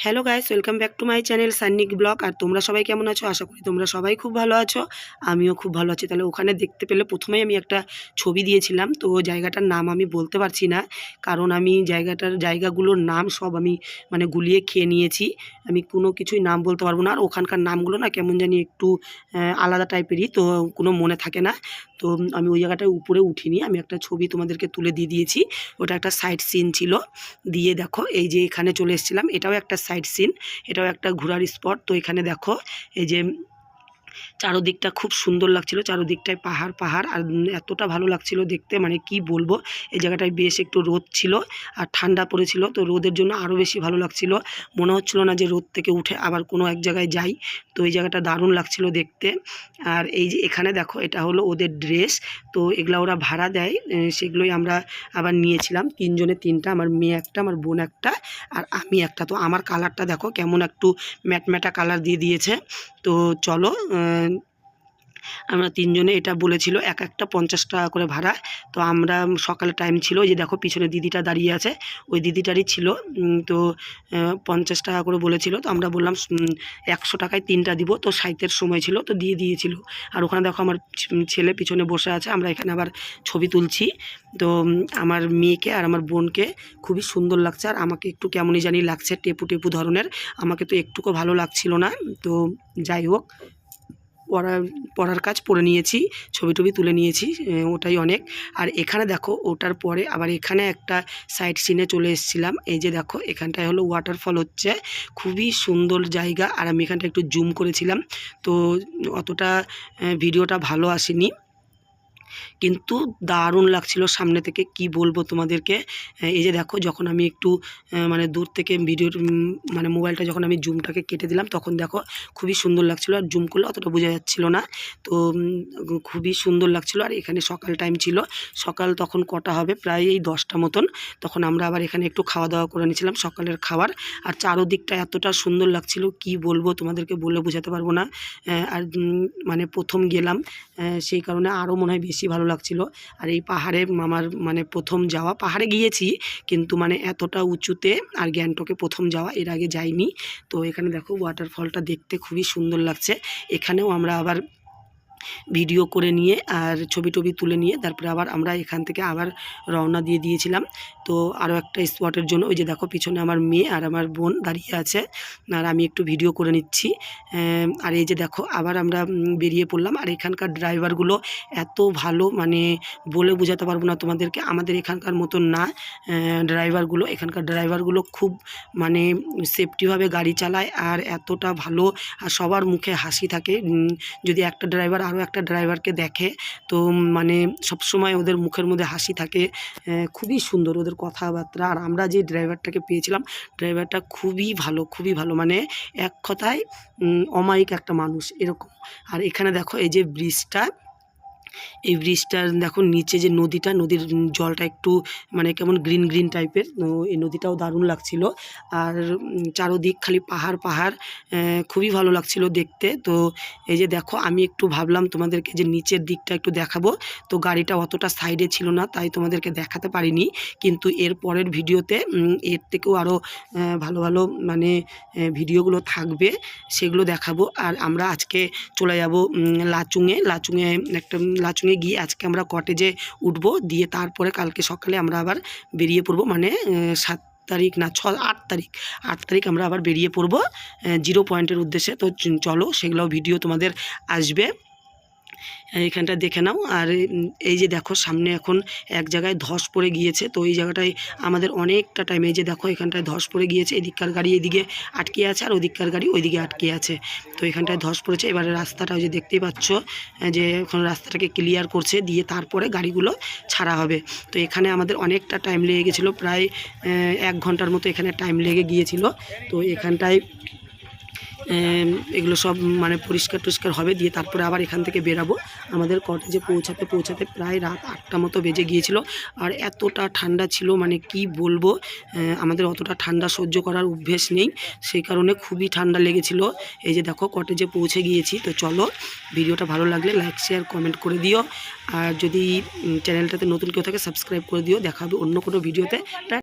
Hello guys welcome back to my channel Sannik vlog আর তোমরা সবাই কেমন আছো? আশা করি তোমরা সবাই খুব ভালো আছো। আমিও খুব ভালো আছি। তাহলে ওখানে দেখতে পেলে প্রথমেই আমি একটা ছবি দিয়েছিলাম। তো জায়গাটার নাম আমি বলতে পারছি না। কারণ আমি জায়গাটার, জায়গাগুলোর নাম সব আমি মানে গুলিয়ে খেয়ে নিয়েছি। আমি কোনো কিছুই নাম বলতে পারব না। আর ওখানকার নামগুলো না কেমন জানি একটু আলাদা টাইপেরই তো কোনো মনে থাকে না। তো আমি ওই জায়গাটায় উপরে উঠিনি, আমি একটা ছবি তোমাদেরকে তুলে দিয়ে দিয়েছি। ওটা একটা সাইড সিন ছিল। দিয়ে দেখো, এই যে এখানে চলে এসেছিলাম, এটাও একটা সাইড সিন এটাও একটা ঘোরার স্পট তো এখানে দেখো, এই যে চারোদিকটা খুব সুন্দর লাগছিল, চারোদিকটায় পাহাড় পাহাড়, আর এতটা ভালো লাগছিল দেখতে মানে কি বলব, এই জায়গাটায় বেশ একটু রোদ ছিল আর ঠান্ডা পড়েছিল, তো রোদের জন্য আরও বেশি ভালো লাগছিল। মনে হচ্ছিল না যে রোদ থেকে উঠে আবার কোনো এক জায়গায় যাই, তো এই জায়গাটা দারুণ লাগছিল দেখতে। আর এই যে এখানে দেখো, এটা হলো ওদের ড্রেস, তো এগুলো ওরা ভাড়া দেয় সেগুলোই আমরা আবার নিয়েছিলাম, তিনজনে তিনটা, আমার মেয়ে একটা, আমার বোন একটা, আর আমি একটা। তো আমার কালারটা দেখো, কেমন একটু ম্যাটম্যাটা কালার দিয়ে দিয়েছে। তো চলো আমরা তিনজনে এটা বলেছিল, এক একটা পঞ্চাশ টাকা করে ভাড়া। তো আমরা সকালে টাইম ছিল যে দেখো পিছনে দিদিটা দাঁড়িয়ে আছে, ওই দিদিটারই ছিল। তো পঞ্চাশ টাকা করে বলেছিল, তো আমরা বললাম একশো টাকায় তিনটা দিব, তো সাইতের সময় ছিল, তো দিয়ে দিয়েছিল। আর ওখানে দেখো আমার ছেলে পিছনে বসে আছে, আমরা এখানে আবার ছবি তুলছি। তো আমার মেয়েকে আর আমার বোনকে খুবই সুন্দর লাগছে, আর আমাকে একটু কেমনই জানি লাগছে, টেপু টেপু ধরনের। আমাকে তো একটুকু ভালো লাগছিল না, তো যাই হোক। পড়ার পড়ার কাজ পড়ে নিয়েছি, ছবি টবি তুলে নিয়েছি ওটাই অনেক। আর এখানে দেখো, ওটার পরে আবার এখানে একটা সাইড সিনে চলে এসেছিলাম। এই যে দেখো, এখানটায় হলো ওয়াটারফল হচ্ছে। খুবই সুন্দর জায়গা। আর আমি এখানটা একটু জুম করেছিলাম। তো অতটা ভিডিওটা ভালো আসেনি। কিন্তু দারুণ লাগছিল সামনে থেকে কি বলব তোমাদেরকে। এই যে দেখো যখন আমি একটু মানে দূর থেকে ভিডিওর মানে মোবাইলটা যখন আমি জুমটাকে কেটে দিলাম তখন দেখো খুবই সুন্দর লাগছিল আর জুম করলে অতটা বোঝা যাচ্ছিল না। তো খুবই সুন্দর লাগছিল আর এখানে সকাল টাইম ছিল। সকাল তখন কটা হবে? প্রায় এই দশটা মতন। তখন আমরা আবার এখানে একটু খাওয়া দাওয়া করে নিয়েছিলাম সকালের খাবার। আর চারোদিকটা এতটা সুন্দর লাগছিল কি বলব তোমাদেরকে বলে বোঝাতে পারব না। আর মানে প্রথম গেলাম। সেই কারণে আরও মনে হয় বেশি ভালো লাগছিল। আর এই পাহাড়ে আমার মানে প্রথম যাওয়া, পাহাড়ে গিয়েছি কিন্তু মানে এতটা উঁচুতে আর গ্যাংটকে প্রথম যাওয়া এর আগে যাইনি। তো এখানে দেখো ওয়াটারফলটা দেখতে খুবই সুন্দর লাগছে। এখানেও আমরা আবার ভিডিও করে নিয়ে আর ছবি টবি তুলে নিয়ে তারপরে আবার আমরা এখান থেকে আবার রওনা দিয়ে দিয়েছিলাম। তো আরও একটা স্পটের জন্য ওই যে দেখো পিছনে আমার মেয়ে আর আমার বোন দাঁড়িয়ে আছে আর আমি একটু ভিডিও করে নিচ্ছি। আর এই যে দেখো আবার আমরা বেরিয়ে পড়লাম। আর এখানকার ড্রাইভারগুলো এত ভালো মানে বলে বোঝাতে পারব না তোমাদেরকে। আমাদের এখানকার মতন না ড্রাইভারগুলো এখানকার ড্রাইভারগুলো খুব মানে সেফটিভাবে গাড়ি চালায় আর এতটা ভালো আর সবার মুখে হাসি থাকে। যদি একটা ড্রাইভার আরও একটা ড্রাইভারকে দেখে। তো মানে সবসময় ওদের মুখের মধ্যে হাসি থাকে খুবই সুন্দর ওদের কথাবার্তা। আর আমরা যে ড্রাইভারটাকে পেয়েছিলাম, ড্রাইভারটা খুবই ভালো খুবই ভালো। মানে এক কথায় অমায়িক একটা মানুষ এরকম। আর এখানে দেখো এই যে ব্রিজটা এই ব্রিজটার দেখো নিচে যে নদীটা, নদীর জলটা একটু মানে কেমন গ্রিন গ্রিন টাইপের তো এই নদীটাও দারুণ লাগছিল। আর চারোদিক খালি পাহাড় পাহাড় খুবই ভালো লাগছিল দেখতে। তো এই যে দেখো, আমি একটু ভাবলাম তোমাদেরকে যে নিচের দিকটা একটু দেখাবো। তো গাড়িটা অতটা সাইডে ছিল না, তাই তোমাদেরকে দেখাতে পারিনি। কিন্তু এর পরের ভিডিওতে এর থেকেও আরও ভালো ভালো মানে ভিডিওগুলো থাকবে, সেগুলো দেখাবো। আর আমরা আজকে চলে যাব লাচুঙে। লাচুঙে একটা লাচুঙে গিয়ে আজকে আমরা কটেজে উঠব, দিয়ে তারপরে কালকে সকালে আমরা আবার বেরিয়ে পড়ব মানে সাত তারিখ না, ছ, আট তারিখ। আট তারিখ আমরা আবার বেরিয়ে পড়ব জিরো পয়েন্টের উদ্দেশ্যে। তো চলো, সেগুলো ভিডিও তোমাদের আসবে। এইখানটা দেখে নাও। আর এই যে দেখো, সামনে এখন এক জায়গায় ধস পড়ে গিয়েছে। তো এই জায়গাটায় আমাদের অনেকটা টাইম যে দেখো, এখানটায় ধস পড়ে গিয়েছে। এদিককার গাড়ি এদিকে আটকে আছে আর ওদিককার গাড়ি ওইদিকে আটকে আছে। তো এখানটায় ধস পড়েছে। এবারে রাস্তাটা ওই যে দেখতেই পাচ্ছ, যে এখন রাস্তাটাকে ক্লিয়ার করছে, দিয়ে তারপরে গাড়িগুলো ছাড়া হবে। তো এখানে আমাদের অনেকটা টাইম লেগে গেছিল। প্রায় এক ঘণ্টার মতো এখানে টাইম লেগে গিয়েছিল। তো এখানটায় এগুলো সব মানে পরিষ্কার টরিষ্কার হবে, দিয়ে তারপরে আবার এখান থেকে বেরাবো। আমাদের কটেজে পৌঁছাতে পৌঁছাতে প্রায় রাত আটটা মতো বেজে গিয়েছিল। আর এতটা ঠান্ডা ছিল মানে কি বলব আমাদের অতটা ঠান্ডা সহ্য করার অভ্যেস নেই। সেই কারণে খুবই ঠান্ডা লেগেছিল। এই যে দেখো, কটেজে পৌঁছে গিয়েছি। তো চলো, ভিডিওটা ভালো লাগলে লাইক, শেয়ার, কমেন্ট করে দিও। আর যদি চ্যানেলটাতে নতুন কেউ থাকে, সাবস্ক্রাইব করে দিও। দেখা হবে অন্য কোনো ভিডিওতে।